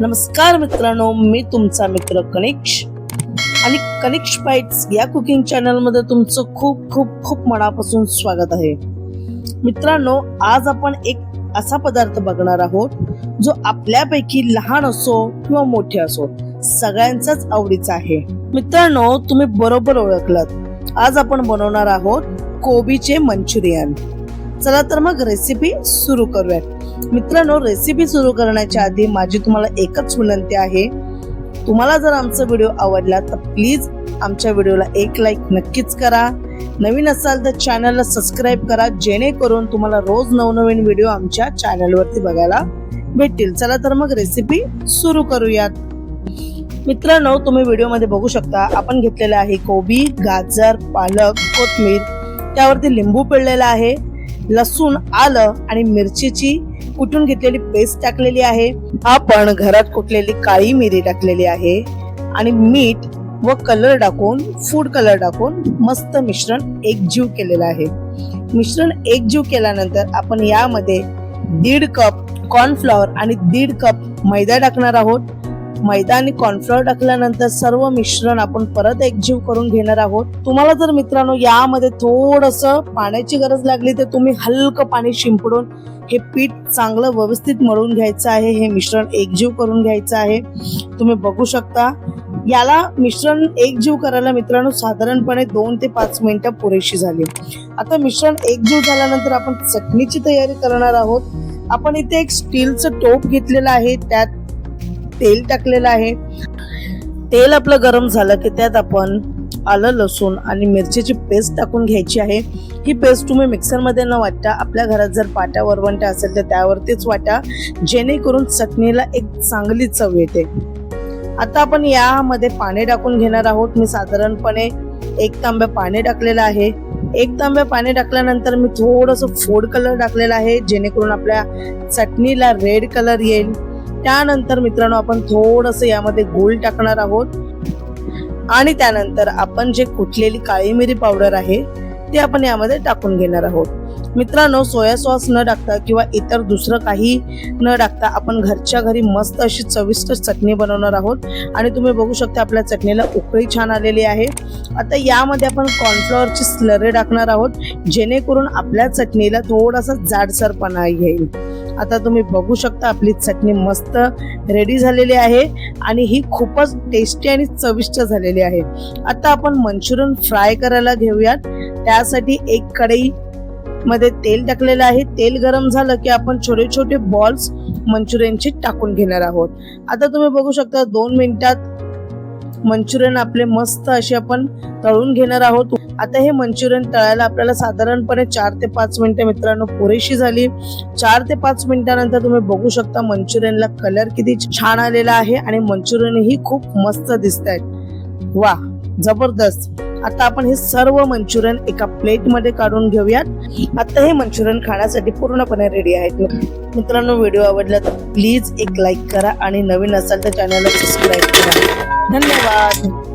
नमस्कार मित्रांनो मी तुमचा मित्र कनिक्ष आणि कनिक्ष बाईट्स या कुकिंग चॅनलमध्ये तुमचं खूप खूप खूप मनापासून स्वागत आहे. मित्रांनो आज आपण एक असा पदार्थ बघणार आहोत जो आपल्यापैकी लहान असो किंवा मोठे असो सगळ्यांचाच आवडीचा आहे. मित्रांनो तुम्ही बरोबर ओळखलात. आज आपण बनवणार आहोत कोबीचे मंचुरियन. चला तर मग रेसिपी सुरू करूयात. मित्रांनो रेसिपी सुरू करण्याच्या आधी माझी तुम्हाला एकच विनंती आहे. तुम्हाला जर आमचा व्हिडिओ आवडला तर प्लीज आमच्या व्हिडिओला एक लाईक नक्कीच करा. नवीन असाल तर चॅनलला सबस्क्राईब करा जेणेकरून तुम्हाला रोज नवनवीन व्हिडिओ आमच्या चॅनलवरती बघायला भेटतील. चला तर मग रेसिपी सुरू करूयात. मित्रांनो तुम्ही व्हिडिओमध्ये बघू शकता आपण घेतलेला आहे कोबी गाजर पालक कोथमीर. त्यावरती लिंबू पिळलेला आहे लसूण आलं आणि मिरचीची कुटून घेतलेली पेस्ट टाकलेली आहे. आपण घरात कुटलेली काळी मिरी टाकलेली आहे आणि मीठ व कलर टाकून फूड कलर टाकून मस्त मिश्रण एकजीव केलेलं आहे. मिश्रण एकजीव केल्यानंतर आपण यामध्ये दीड कप कॉर्नफ्लॉवर आणि दीड कप मैदा टाकणार आहोत. मैदानी आणि टाकल्यानंतर सर्व मिश्रण आपण परत एकजीव करून घेणार आहोत. तुम्हाला जर मित्रांनो यामध्ये थोडस पाण्याची गरज लागली तर तुम्ही हलकं पाणी शिंपडून हे पीठ चांगलं व्यवस्थित मळून घ्यायचं आहे. हे मिश्रण एकजीव करून घ्यायचं आहे. तुम्ही बघू शकता. याला मिश्रण एकजीव करायला मित्रांनो साधारणपणे दोन ते पाच मिनिटं पुरेशी झाली. आता मिश्रण एकजीव झाल्यानंतर आपण चटणीची तयारी करणार आहोत. आपण इथे एक स्टीलचं टोप घेतलेलं आहे. त्यात तेल टाकलेलं आहे. तेल आपलं गरम झालं की त्यात आपण आलं लसूण आणि मिरचीची पेस्ट टाकून घ्यायची आहे. ही पेस्ट तुम्ही मिक्सरमध्ये न वाटता आपल्या घरात जर पाट्या वरवंट्या असेल तर त्यावरतीच वाटा जेणेकरून चटणीला एक चांगली चव येते. आता आपण यामध्ये पाणी टाकून घेणार आहोत. मी साधारणपणे एक तांब्या पाणी टाकलेलं आहे. एक तांब्या पाणी टाकल्यानंतर मी थोडंसं फोड कलर टाकलेला आहे जेणेकरून आपल्या चटणीला रेड कलर येईल. त्यानंतर मित्रांनो आपण थोडस यामध्ये गोल टाकणार आहोत. आणि त्यानंतर आपण जे कुटलेली काळी मिरी पावडर आहे ते आपण यामध्ये टाकून घेणार आहोत. मित्रांनो सोया सॉस न टाकता किंवा इतर दुसरं काही न टाकता आपण घरच्या घरी मस्त अशी चविष्ट चटणी बनवणार आहोत. आणि तुम्ही बघू शकता आपल्या चटणीला उकळी छान आलेली आहे. आता यामध्ये आपण कॉर्नफ्लॉवरची स्लरे टाकणार आहोत जेणेकरून आपल्या चटणीला थोडासा जाडसरपणा येईल. आता तुम्ही बघू शकता आपली चटणी मस्त रेडी झालेली आहे. आणि ही खूपच टेस्टी आणि चविष्ट झालेली आहे. आता आपण मंचुरियन फ्राय करायला घेऊयात. त्यासाठी एक कढई मध्ये तेल टाकलेलं आहे. तेल गरम झालं की आपण छोटे छोटे बॉल्स मंचुरियनचे टाकून घेणार आहोत. आता तुम्ही बघू शकता दोन मिनिटात मंचुरियन आपले मस्त असे आपण तळून घेणार आहोत. आता हे मंचुरियन तळायला आपल्याला साधारणपणे चार ते पाच मिनिटं मित्रांनो पुरेशी झाली. चार ते पाच मिनिटानंतर तुम्ही बघू शकता मंचुरियनला कलर किती छान आलेला आहे आणि मंचुरियन ही खूप मस्त दिसत आहेत वा जबरदस्त. आता आपण हे सर्व मंचुरियन एका प्लेटमध्ये काढून घेऊयात. आता हे मंचुरियन खाण्यासाठी पूर्णपणे रेडी आहेत. मित्रांनो व्हिडिओ आवडला तर प्लीज एक लाईक करा आणि नवीन असाल तर चॅनलला सबस्क्राईब करा. धन्यवाद.